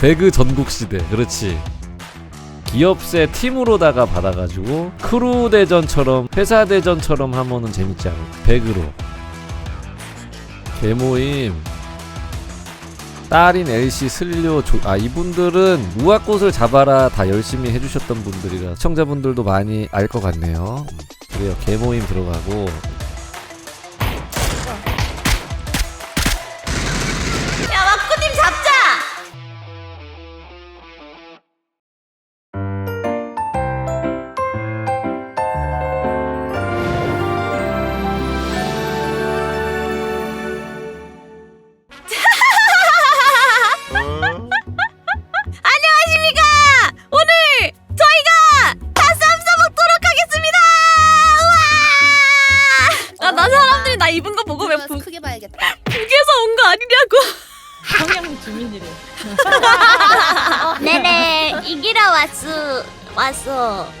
배그 전국 시대. 그렇지. 기업세 팀으로다가 받아가지고 크루 대전처럼 회사 대전처럼 하면은 재밌지 않을까 배그로. 개모임. 딸인 LC 슬료 조, 아 이분들은 무화꽃을 잡아라 다 열심히 해주셨던 분들이라 시청자분들도 많이 알 것 같네요. 음, 그래요. 개모임 들어가고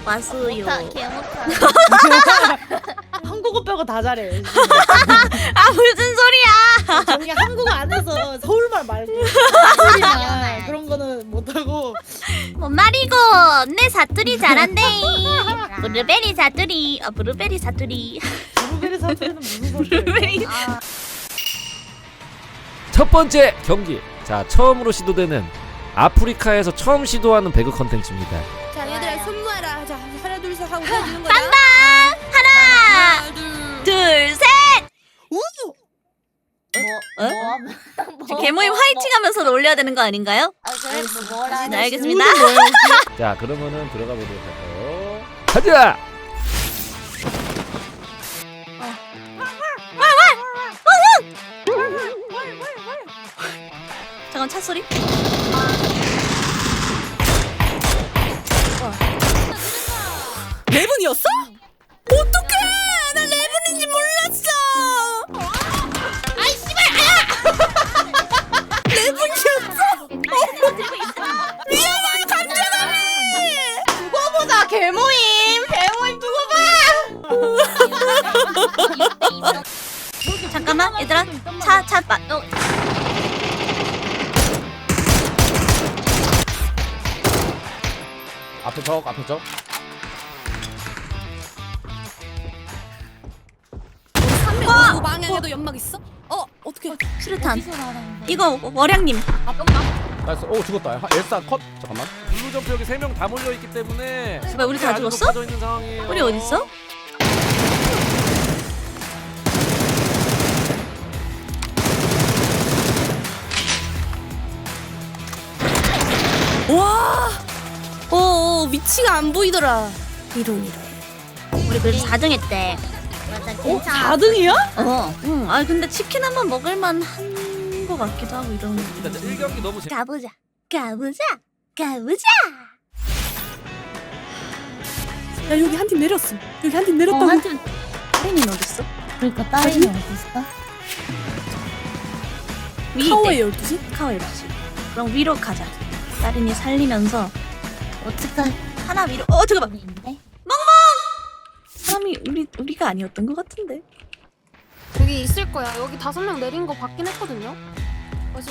왔어 왔어요. 못하, 개 못하. 한국어 빼고 다 잘해. 아 무슨 소리야? 정말 한국어 안에서 서울말 말고 그런 거는 못하고 뭔 말이고 내 사투리 잘한대. 브루베리 사투리 아 브루베리 사투리 브루베리 사투리는 무슨 소리야? 브루베리 아, 첫 번째 경기 자 처음으로 시도되는 아프리카에서 처음 시도하는 배그 컨텐츠입니다 하나 둘셋 하고 해주는 거야. 간다 하나 하나 둘. 둘 셋. 뭐? 어? 뭐? 저 개모임 화이팅 하면서 올려야 되는 거 아닌가요? 아 그래 뭐 뭐라. 네, 알겠습니다. 자 그러면은 들어가 보도록 할까요 가자 잠깐 차 소리. 레븐이었어? 어떡해! 나 레븐인지 몰랐어. 아이 씨발! 아! 레븐이었어? 미안해 감자다니. 두고 보자 개모임. 개모임 두고 봐. 잠깐만 얘들아 차차 마. 어. 앞에 적 앞에 적 그 방향에도 연막 있어? 어 어떻게? 수류탄. 이거 월양님. 나이스 오 죽었다 하- 엘사 컷 잠깐만 블루 점프 여기 3명 다 몰려 있기 때문에 제발 우리 다 죽었어? 있는 상황이에요 우리 어디 있어? 와. 어 위치가 안 보이더라. 이런 이런. 우리 그래도 4등 했대. 어? 4등이야? 어. 응. 아 근데 치킨 한 번 먹을만 한거 같기도 하고 이런. 일단 1경기 너무 재밌 가보자. 가보자. 가보자. 야 여기 한 팀 내렸어. 여기 한팀 어, 내렸다고. 한팀 할인이 어디 있어? 그러니까 딸이 어디 있어? 위 타워에 있대. 12시? 카워 12시. 그럼 위로 가자. 딸인이 살리면서 어떡할 하나 위로. 어 잠깐만. 인데? 우리 우리가 아니었던 것 같은데. 여기 있을 거야. 여기 다섯 명 내린 거 봤긴 했거든요. 여기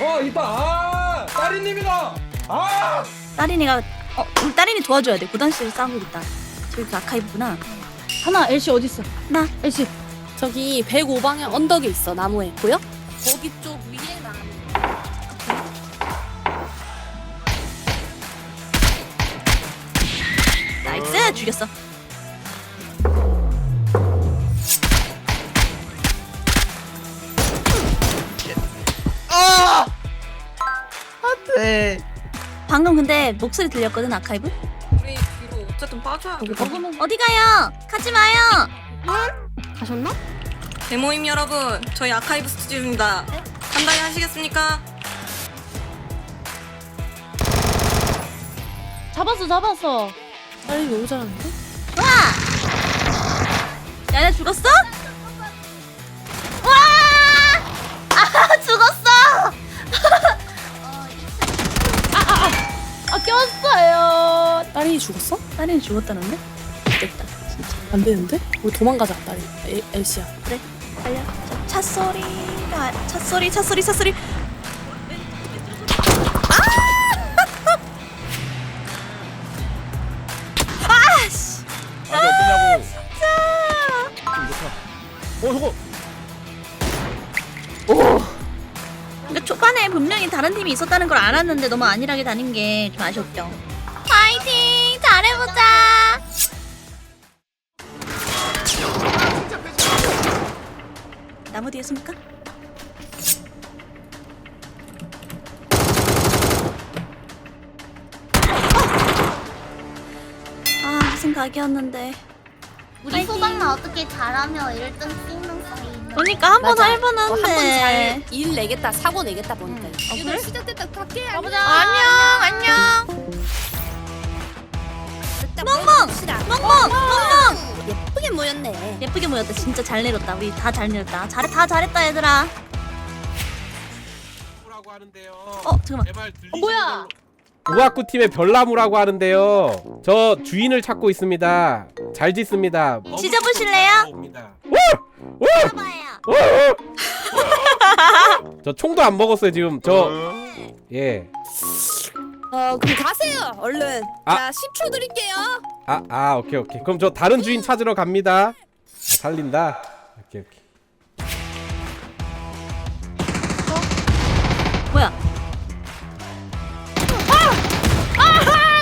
어 있다 아 따리님이다 아 딸인이가 어 우리 딸인이 도와줘야 돼. 구단실 싸우고 있다. 저기 그 아카이브구나. 하나 엘씨 어디 있어? 나 엘씨 저기 105방향 언덕에 있어 나무에 보여? 거기 쪽 위에 나. 나이스 죽였어. 방금 근데 목소리 들렸거든 아카이브? 우리 뒤로 어쨌든 빠져야 돼. 어디 가요? 가지 마요. 가셨나? 데모임 여러분, 저희 아카이브 스튜디오입니다. 간단히 하시겠습니까? 잡았어 잡았어. 딸이 너무 잘하는데? 와! 야야 죽었어? 죽었어? 딸이 죽었다는데? 됐다 진짜. 안 되는데? 우리 도망가자 딸이 엘시야. 그래 달려 아, 차 소리. 차 소리 차 소리 아! 아, 차 소리. 그러니까 분명히 다른 팀이 있었다는 걸 알았는데 너무 안일하게 다닌 게 좀 아쉬웠죠. 파이팅! 잘해보자! 나무 뒤에 숨을까? 아, 무슨 각이었는데. 우리 파이팅. 소방만 어떻게 잘하면 1등 수능성이 있는 그러니까 한 번 맞아. 해보는데. 한번잘일 내겠다 사고 내겠다 보니까. 어, 그래? 시작됐다 갈게. 가보자. 안녕, 안녕. 멍멍, 멍멍, 멍멍. 예쁘게 모였네. 예쁘게 모였다. 진짜 잘 내렸다. 우리 다 잘 내렸다. 잘해, 다 잘했다, 얘들아. 라고 하는데요. 어, 잠깐만. 제발 들리시는 뭐야? 우아쿠 팀의 별나무라고 하는데요. 저 주인을 찾고 있습니다. 잘 짓습니다. 찢어보실래요? 옵니다. 봐봐요. 저 총도 안 먹었어요 지금. 저 예. 어 그럼 가세요 얼른. 아. 자 10초 드릴게요. 아, 아, 오케이, 오케이. 그럼 저 다른 주인 찾으러 갑니다. 아, 살린다. 오케이, 오케이. 뭐야?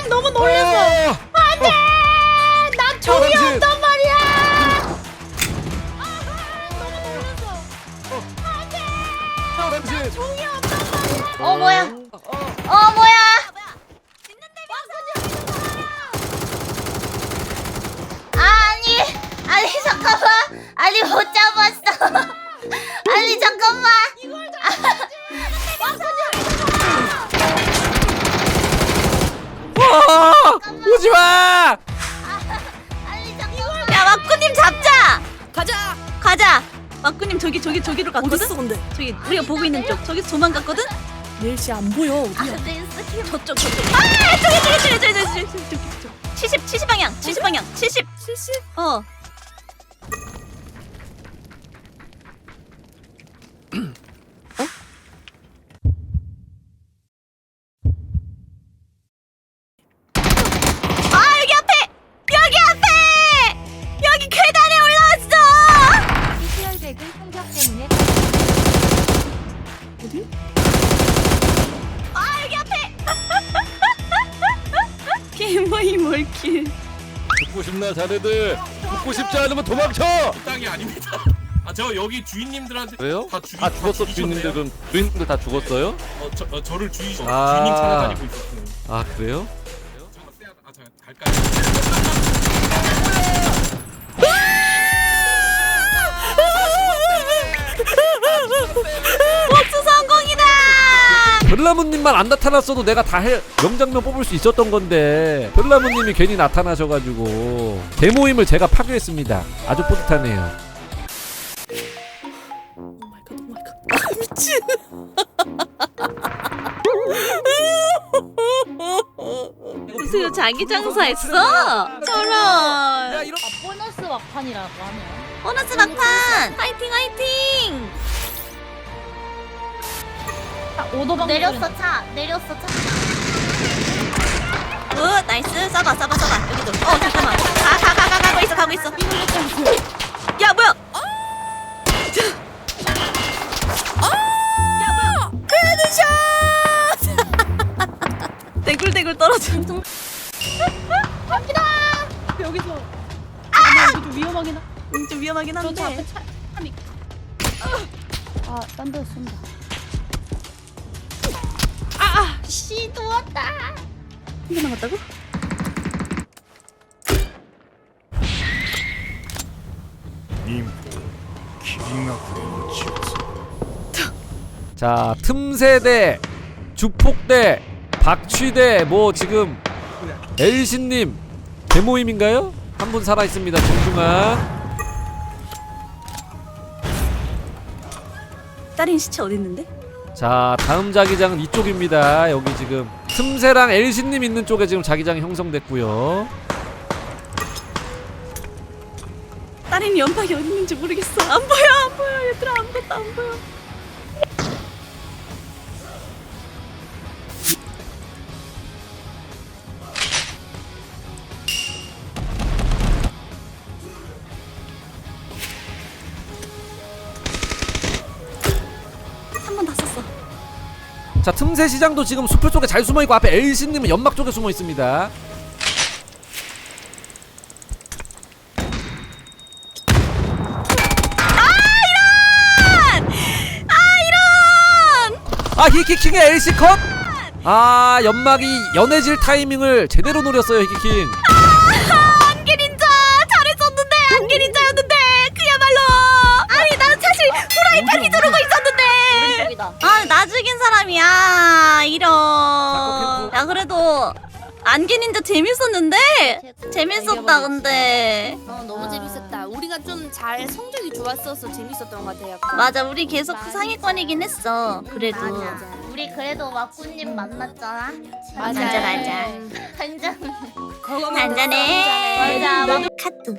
너무 놀랐어. 안 돼. 나 종이 없단 말이야. 어, 뭐야? 마꾸님 저기 저기 저기로 갔거든? 어딨어 근데? 저기 우리가 보고 있는 쪽 저기 도망 갔거든? 넬씨 안 보여 어디야? 아, 저쪽 저쪽 아 저기 저기 저기 저기 저기 저기 저기 70 70 방향 70 방향 70 실시? 어 싶나 자네들. 죽고 싶지 않으면 도망쳐. 땅이 아닙니다. 아, 저 여기 주인님들한테 왜요? 다 죽이 아 죽었어 다 주인님들 죽이셨네요. 그럼 주인님들 다 죽었어요? 어, 저, 어, 저를 주인 아. 주인님 찾아다니고 있었어요. 아 그래요? 아, 저 갈까요? 별나무님만 안 나타났어도 내가 다 해, 명장면 뽑을 수 있었던 건데 별나무님이 괜히 나타나셔가지고 대모임을 제가 파괴했습니다. 아주 뿌듯하네요. 오마이갓 오마이갓. 아 미친. 무슨 자기 장사했어? 저런. 이런 아, 보너스 막판이라고 하네요. 보너스 막판. 화이팅 화이팅. 아, 오도방 내렸어 차 내렸어 차굿 나이스. 써봐 써봐 써봐. 여기도. 어 잠깐만. 가 가 가 가 가고 있어 가고 있어. 야 뭐야? 야 뭐야? 헤드샷. 대굴대굴 떨어져. 여기서. 아! 이거 좀 위험하긴 하. 음, 좀 위험하긴 저, 저 한데. 차, 참이. 아, 딴 데서 쏜다. 이게 나갔다고? 자 틈새대, 주폭대, 박취대 뭐 지금 엘신님 대모임인가요? 한 분 살아 있습니다. 정중앙. 딸인 시체 어디 있는데? 자 다음 자기장은 이쪽입니다. 여기 지금 틈새랑 엘신님 있는 쪽에 지금 자기장이 형성됐고요. 딸인 연막이 어디 있는지 모르겠어. 안 보여 안 보여 얘들아 아무것도 안 보여. 자 틈새 시장도 지금 수풀 속에 잘 숨어 있고 앞에 엘신님은 연막 쪽에 숨어 있습니다. 아 히키킹의 엘시 컷! 아 연막이 연해질 타이밍을 제대로 노렸어요 히키킹. 안개 닌자 잘했었는데 안개 닌자였는데 그야말로 아니 난 사실 후라이팬이 들어오고 있었는데. 아 나 죽인 사람이야 안개 닌자 재밌었는데 재밌었다 근데 어 너무 재밌었다. 우리가 좀 잘 성적이 좋았어서 재밌었던 것 같아요. 맞아 우리 계속 그 상위권이긴 했어 그래도 맞아. 우리 그래도 와꾸님 만났잖아. 맞아. 맞아 한잔. 한잔해 맞아. 카뚜